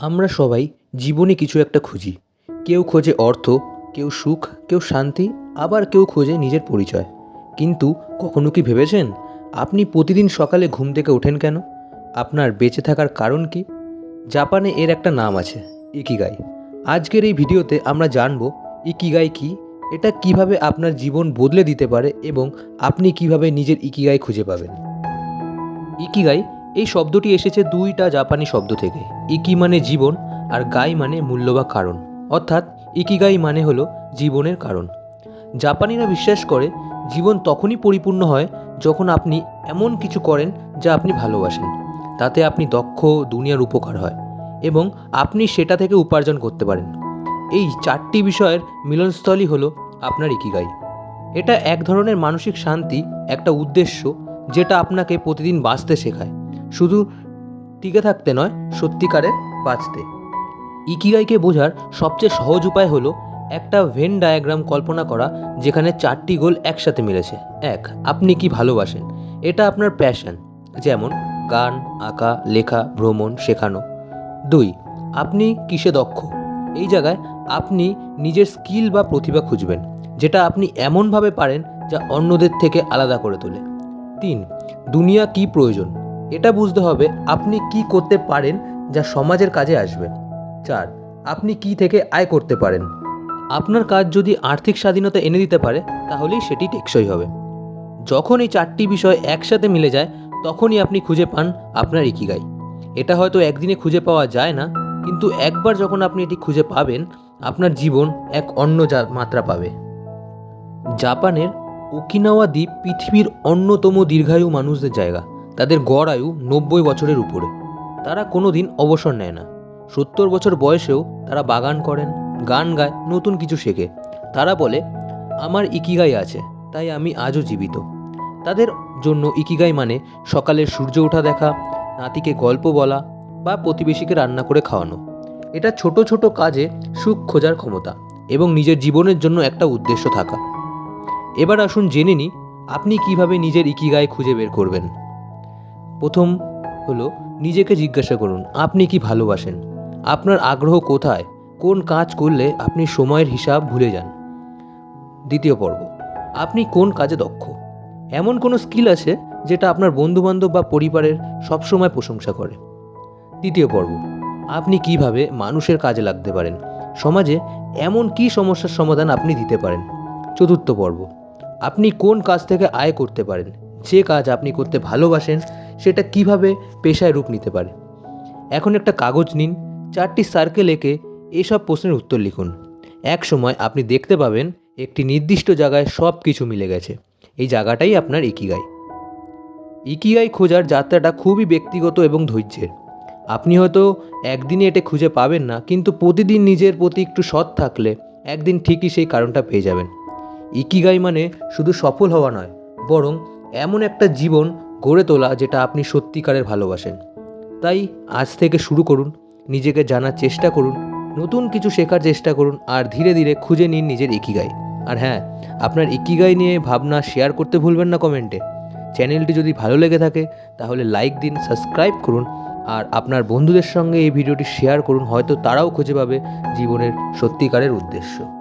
আমরা সবাই জীবনে কিছু একটা খুঁজি। কেউ খোঁজে অর্থ, কেউ সুখ, কেউ শান্তি, আবার কেউ খোঁজে নিজের পরিচয়। কিন্তু কখনো কি ভেবেছেন, আপনি প্রতিদিন সকালে ঘুম থেকে ওঠেন কেন? আপনার বেঁচে থাকার কারণ কি? জাপানে এর একটা নাম আছে, ইকিগাই। আজকের এই ভিডিওতে আমরা জানব, ইকিগাই কি? এটা কীভাবে আপনার জীবন বদলে দিতে পারে এবং আপনি কীভাবে নিজের ইকিগাই খুঁজে পাবেন? ইকিগাই এই শব্দটি এসেছে দুইটা জাপানি শব্দ থেকে। ইকি মানে জীবন আর গাই মানে মূল্য বা কারণ। অর্থাৎ ইকিগাই মানে হলো জীবনের কারণ। জাপানিরা বিশ্বাস করে জীবন তখনই পরিপূর্ণ হয় যখন আপনি এমন কিছু করেন যা আপনি ভালোবাসেন। তাতে আপনি দক্ষ, দুনিয়ার উপকার হয় এবং আপনি সেটা থেকে উপার্জন করতে পারেন। এই চারটি বিষয়ের মিলনস্থলই হলো আপনার ইকিগাই। এটা এক ধরনের মানসিক শান্তি, একটা উদ্দেশ্য যেটা আপনাকে প্রতিদিন বাঁচতে শেখায়। শুধু টিকে থাকতে নয় সত্যিকারের বাঁচতে। ইকিগাইকে বোঝার সবচেয়ে সহজ উপায় হলো একটা ভেন ডায়াগ্রাম কল্পনা করা, যেখানে চারটি গোল একসাথে মিলেছে। এক, আপনি কি ভালোবাসেন? এটা আপনার প্যাশন যেমন গান, আঁকা, লেখা, ভ্রমণ, শেখানো। দুই, আপনি কিসে দক্ষ? এই জায়গায় আপনি নিজের স্কিল বা প্রতিভা খুঁজবেন, যেটা আপনি এমনভাবে পারেন যা অন্যদের থেকে আলাদা করে তোলে। তিন, দুনিয়া কি প্রয়োজন? এটা বুঝতে হবে আপনি কি করতে পারেন যা সমাজের কাজে আসবে। চার, আপনি কি থেকে আয় করতে পারেন। আপনার কাজ যদি আর্থিক স্বাধীনতা এনে দিতে পারে, তাহলেই সেটি টেকসই হবে। যখন এই চারটি বিষয় একসাথে মিলে যায়, তখনই আপনি খুঁজে পান আপনার ইকিগাই। এটা হয়তো একদিনে খুঁজে পাওয়া যায় না, কিন্তু একবার যখন আপনি এটি খুঁজে পাবেন, আপনার জীবন এক অন্য মাত্রা পাবে। জাপানের ওকিনাওয়া দ্বীপ পৃথিবীর অন্যতম দীর্ঘায়ু মানুষদের জায়গা। তাদের গড় আয়ু নব্বই বছরের উপরে। তারা কোনো দিন অবসর নেয় না। সত্তর বছর বয়সেও তারা বাগান করেন, গান গায়, নতুন কিছু শেখে। তারা বলে, আমার ইকিগাই আছে, তাই আমি আজও জীবিত। তাদের জন্য ইকিগাই মানে সকালের সূর্য ওঠা দেখা, নাতিকে গল্প বলা বা প্রতিবেশীকে রান্না করে খাওয়ানো। এটা ছোট ছোট কাজে সুখ খোঁজার ক্ষমতা এবং নিজের জীবনের জন্য একটা উদ্দেশ্য থাকা। এবার আসুন জেনে নিই, আপনি কীভাবে নিজের ইকিগাই খুঁজে বের করবেন? প্রথম হলো নিজেকে জিজ্ঞাসা করুন, আপনি কি ভালোবাসেন? আপনার আগ্রহ কোথায়? কোন কাজ করলে আপনি সময়ের হিসাব ভুলে যান? দ্বিতীয় পর্ব, আপনি কোন কাজে দক্ষ? এমন কোনো স্কিল আছে যেটা আপনার বন্ধুবান্ধব বা পরিবারের সবসময় প্রশংসা করে? তৃতীয় পর্ব, আপনি কীভাবে মানুষের কাজে লাগতে পারেন? সমাজে এমন কি সমস্যার সমাধান আপনি দিতে পারেন? চতুর্থ পর্ব, আপনি কোন কাজ থেকে আয় করতে পারেন? যে কাজ আপনি করতে ভালোবাসেন সেটা কীভাবে পেশায় রূপ নিতে পারে? এখন একটা কাগজ নিন, চারটি সার্কেল এঁকে এসব প্রশ্নের উত্তর লিখুন। এক সময় আপনি দেখতে পাবেন একটি নির্দিষ্ট জায়গায় সব কিছু মিলে গেছে। এই জায়গাটাই আপনার ইকিগাই। ইকিগাই খোঁজার যাত্রাটা খুবই ব্যক্তিগত এবং ধৈর্যের। আপনি হয়তো একদিনে এটা খুঁজে পাবেন না, কিন্তু প্রতিদিন নিজের প্রতি একটু সৎ থাকলে একদিন ঠিকই সেই কারণটা পেয়ে যাবেন। ইকিগাই মানে শুধু সফল হওয়া নয়, বরং এমন একটা জীবন গড়ে তোলা যেটা আপনি সত্যিকারের ভালোবাসেন। তাই আজ থেকে শুরু করুন, নিজেকে জানার চেষ্টা করুন, নতুন কিছু শেখার চেষ্টা করুন, আর ধীরে ধীরে খুঁজে নিন নিজের ইকিগাই। আর হ্যাঁ আপনার ইকিগাই নিয়ে ভাবনা শেয়ার করতে ভুলবেন না কমেন্টে। চ্যানেলটি যদি ভালো লেগে থাকে, তাহলে লাইক দিন সাবস্ক্রাইব করুন, আর আপনার বন্ধুদের সঙ্গে এই ভিডিওটি শেয়ার করুন, হয়তো তারাও খুঁজে পাবে জীবনের সত্যিকারের উদ্দেশ্য।